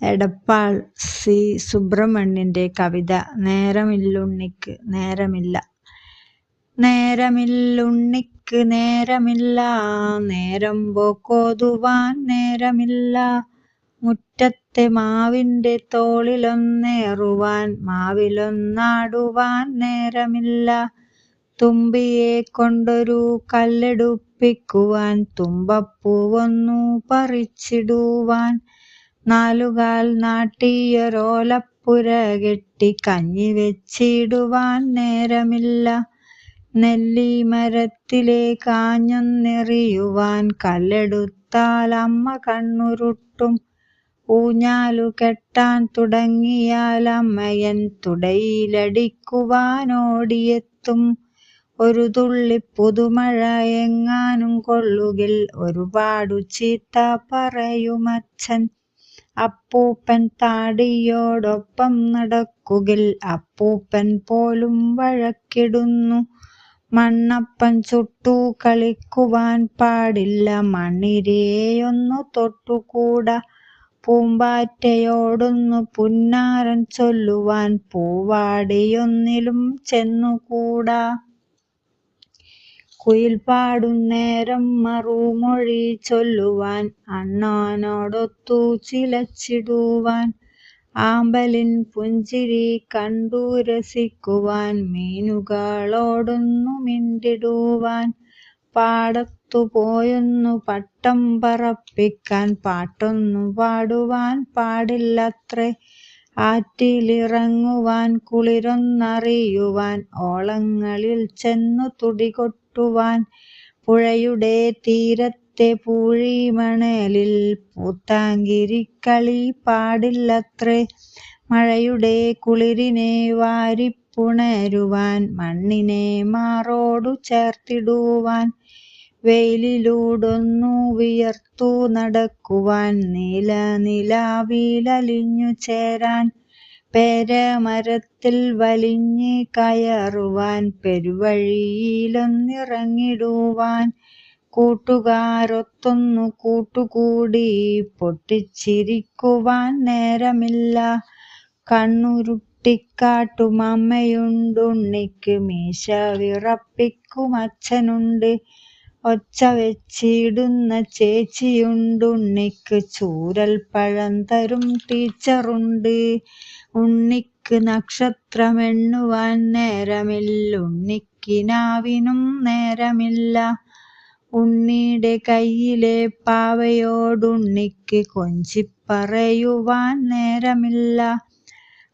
Edappal C. സുബ്രഹ്മണ്യന്റെ കവിത നേരമില്ലുണ്ണിക്ക് നേരമില്ല. നേരമില്ലുണ്ണിക്ക് നേരമില്ല. നേരം പോക്കോതുവാൻ നേരമില്ല. മുറ്റത്തെ മാവിന്റെ തോളിലൊന്നേറുവാൻ മാവിലൊന്നാടുവാൻ നേരമില്ല. തുമ്പിയെ കൊണ്ടൊരു കല്ലെടുപ്പിക്കുവാൻ തുമ്പപ്പൂവൊന്നു പറിച്ചിടുവാൻ നാലുകാൽ നാട്ടിയ റോലപ്പുര കെട്ടി കഞ്ഞി വെച്ചിടുവാൻ നേരമില്ല. നെല്ലിമരത്തിലെ കാഞ്ഞെറിയുവാൻ കല്ലെടുത്താൽ അമ്മ കണ്ണുരുട്ടും. ഊഞ്ഞാലു കെട്ടാൻ തുടങ്ങിയാൽ അമ്മയൻ തുടയിലടിക്കുവാനോടിയെത്തും. ഒരു തുള്ളി പുതുമഴ എങ്ങാനും കൊള്ളുകിൽ ഒരുപാടു ചീത്ത പറയുമച്ഛൻ അപ്പൂപ്പൻ താടിയോടൊപ്പം നടക്കുകിൽ അപ്പൂപ്പൻ പോലും വഴക്കിടുന്നു. മണ്ണപ്പൻ ചുട്ടു കളിക്കുവാൻ പാടില്ല. മണ്ണിരയൊന്നു തൊട്ടുകൂടാ. പൂമ്പാറ്റയോടൊന്നു പുന്നാരൻ ചൊല്ലുവാൻ പൂവാടിയൊന്നിലും ചെന്നുകൂടാ. കുയിൽ പാടുന്നേരം മറുമൊഴി ചൊല്ലുവാൻ അണ്ണാനോടൊത്തു ചിലച്ചിടുവാൻ ആമ്പലിൻ പുഞ്ചിരി കണ്ടു രസിക്കുവാൻ മീനുകളോടൊന്നു മിണ്ടിടുവാൻ പാടത്തു പോയൊന്നു പട്ടം പറപ്പിക്കാൻ പാട്ടൊന്നു പാടുവാൻ പാടില്ലത്രേ. ആറ്റിലിറങ്ങുവാൻ കുളിരൊന്നറിയുവാൻ ഓളങ്ങളിൽ ചെന്നു തുടികൊട്ടുവാൻ പുഴയുടെ തീരത്തെ പൂഴിമണലിൽ പൂത്താങ്കിരിക്കളി പാടില്ലത്രേ. മഴയുടെ കുളിരിനെ വാരിപ്പുണരുവാൻ മണ്ണിനെ മാറോടു ചേർത്തിടുവാൻ വെയിലിലൂടൊന്നു വിയർത്തു നടക്കുവാൻ നീല നിലാവിലലിഞ്ഞു ചേരാൻ പേരമരത്തിൽ വലിഞ്ഞ് കയറുവാൻ പെരുവഴിയിലൊന്നിറങ്ങിടുവാൻ കൂട്ടുകാരൊത്തൊന്നു കൂട്ടുകൂടി പൊട്ടിച്ചിരിക്കുവാൻ നേരമില്ല. കണ്ണുരുട്ടിക്കാട്ടും അമ്മയുണ്ടുണ്ണിക്ക് മീശ വിറപ്പിക്കും അച്ഛനുണ്ട്. ഒച്ച വെച്ചിടുന്ന ചേച്ചിയുണ്ടുണ്ണിക്ക് ചൂരൽ പഴം തരും ടീച്ചറുണ്ട്. ഉണ്ണിക്ക് നക്ഷത്രമെണ്ണുവാൻ നേരമില്ലുണ്ണിക്കിനാവിനും നേരമില്ല. ഉണ്ണിയുടെ കയ്യിലെ പാവയോടുണ്ണിക്ക് കൊഞ്ചിപ്പറയുവാൻ നേരമില്ല.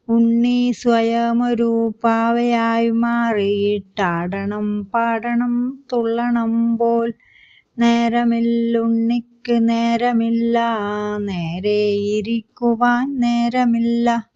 ഉണ്ണി സ്വയമൊരു പാവയായി മാറിയിട്ടാടണം പാടണം തുള്ളണം പോൽ. നേരമില്ലുണ്ണിക്ക് നേരമില്ല. നേരെ ഇരിക്കുവാൻ നേരമില്ല.